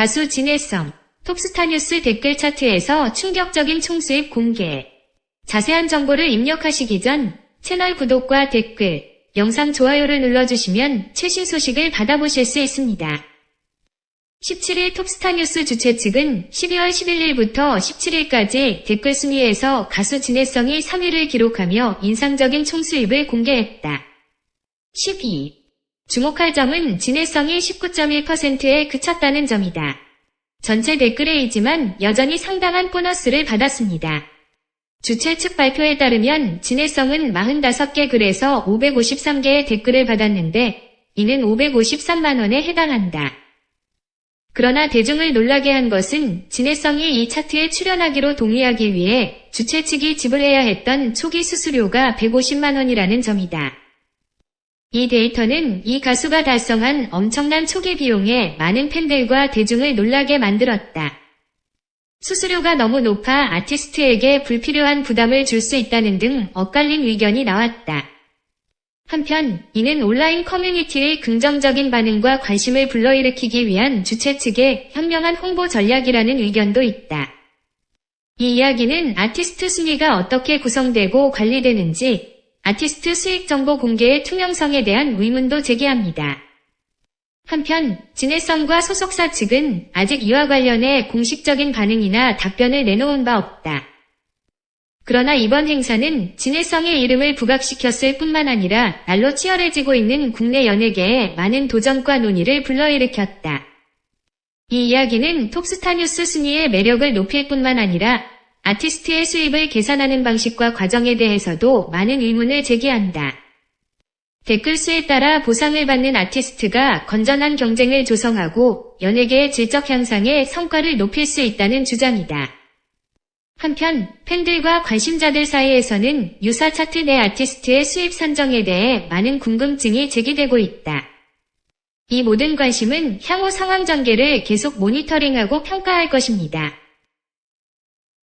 가수 진혜성, 톱스타 뉴스 댓글 차트에서 충격적인 총수입 공개. 자세한 정보를 입력하시기 전 채널 구독과 댓글, 영상 좋아요를 눌러주시면 최신 소식을 받아보실 수 있습니다. 17일 톱스타 뉴스 주최 측은 12월 11일부터 17일까지 댓글 순위에서 가수 진혜성이 3위를 기록하며 인상적인 총수입을 공개했다. 12. 주목할 점은 진혜성이 19.1%에 그쳤다는 점이다. 전체 댓글에이지만 여전히 상당한 보너스를 받았습니다. 주최 측 발표에 따르면 진혜성은 45개 글에서 553개의 댓글을 받았는데 이는 553만원에 해당한다. 그러나 대중을 놀라게 한 것은 진혜성이 이 차트에 출연하기로 동의하기 위해 주최 측이 지불해야 했던 초기 수수료가 150만원이라는 점이다. 이 데이터는 이 가수가 달성한 엄청난 초기 비용에 많은 팬들과 대중을 놀라게 만들었다. 수수료가 너무 높아 아티스트에게 불필요한 부담을 줄 수 있다는 등 엇갈린 의견이 나왔다. 한편 이는 온라인 커뮤니티의 긍정적인 반응과 관심을 불러일으키기 위한 주최 측의 현명한 홍보 전략이라는 의견도 있다. 이 이야기는 아티스트 순위가 어떻게 구성되고 관리되는지 아티스트 수익 정보 공개의 투명성에 대한 의문도 제기합니다. 한편 진해성과 소속사 측은 아직 이와 관련해 공식적인 반응이나 답변을 내놓은 바 없다. 그러나 이번 행사는 진해성의 이름을 부각시켰을 뿐만 아니라 날로 치열해지고 있는 국내 연예계에 많은 도전과 논의를 불러일으켰다. 이 이야기는 톱스타 뉴스 순위의 매력을 높일 뿐만 아니라 아티스트의 수입을 계산하는 방식과 과정에 대해서도 많은 의문을 제기한다. 댓글 수에 따라 보상을 받는 아티스트가 건전한 경쟁을 조성하고 연예계의 질적 향상에 성과를 높일 수 있다는 주장이다. 한편 팬들과 관심자들 사이에서는 유사 차트 내 아티스트의 수입 산정에 대해 많은 궁금증이 제기되고 있다. 이 모든 관심은 향후 상황 전개를 계속 모니터링하고 평가할 것입니다.